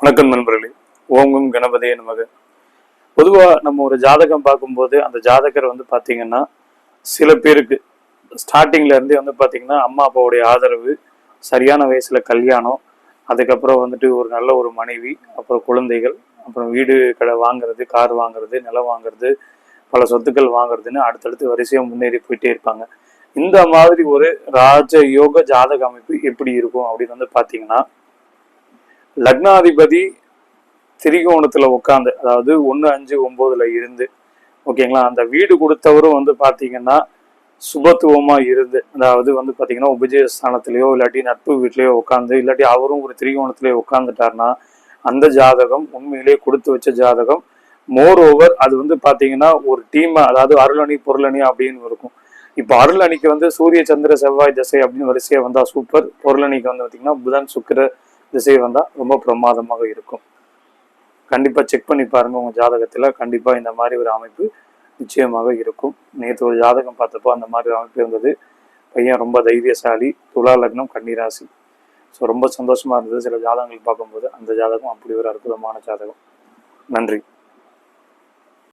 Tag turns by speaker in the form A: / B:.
A: வணக்கம் நண்பர்களே. ஓங்கும் கணபதியே நமக. பொதுவாக நம்ம ஒரு ஜாதகம் பார்க்கும்போது அந்த ஜாதகர் வந்து பார்த்தீங்கன்னா சில பேருக்கு ஸ்டார்டிங்ல இருந்தே வந்து பார்த்தீங்கன்னா அம்மா அப்பாவுடைய ஆதரவு சரியான வயசுல கல்யாணம் அதுக்கப்புறம் வந்துட்டு ஒரு நல்ல ஒரு மனைவி அப்புறம் குழந்தைகள் அப்புறம் வீடு கடை வாங்குறது கார் வாங்குறது நிலம் வாங்குறது பல சொத்துக்கள் வாங்குறதுன்னு அடுத்தடுத்து வரிசையாக முன்னேறி போயிட்டே இருப்பாங்க. இந்த மாதிரி ஒரு ராஜ யோக ஜாதக அமைப்பு எப்படி இருக்கும் அப்படின்னு வந்து பார்த்தீங்கன்னா லக்னாதிபதி திரிகோணத்துல உட்காந்து அதாவது ஒன்று அஞ்சு ஒம்போதில் இருந்து ஓகேங்களா? அந்த வீடு கொடுத்தவரும் வந்து பார்த்தீங்கன்னா சுபத்துவமாக இருந்து அதாவது வந்து பார்த்தீங்கன்னா உபஜயஸ்தானத்திலேயோ இல்லாட்டி நட்பு வீட்லேயோ உட்காந்து இல்லாட்டி அவரும் ஒரு திரிகோணத்திலே உட்காந்துட்டாருன்னா அந்த ஜாதகம் உண்மையிலேயே கொடுத்து வச்ச ஜாதகம் மோர் ஓவர் அது வந்து பார்த்தீங்கன்னா ஒரு டீமாக அதாவது அருளணி பொருளணி அப்படின்னு இருக்கும். இப்போ அருளணிக்கு வந்து சூரிய சந்திர செவ்வாய் திசை அப்படின்னு வரிசையாக வந்தால் சூப்பர் பொருளணிக்கு வந்து பார்த்தீங்கன்னா புதன் சுக்கர திசை வந்தால் ரொம்ப பிரமாதமாக இருக்கும். கண்டிப்பாக செக் பண்ணி பாருங்க உங்கள் ஜாதகத்தில் கண்டிப்பாக இந்த மாதிரி ஒரு அமைப்பு நிச்சயமாக இருக்கும். நேற்று ஒரு ஜாதகம் பார்த்தப்போ அந்த மாதிரி ஒரு அமைப்பு இருந்தது. பையன் ரொம்ப தைரியசாலி துலா லக்னம் கன்னிராசி. ஸோ ரொம்ப சந்தோஷமாக இருந்தது. சில ஜாதகங்கள் பார்க்கும்போது அந்த ஜாதகம் அப்படி ஒரு அற்புதமான ஜாதகம். நன்றி.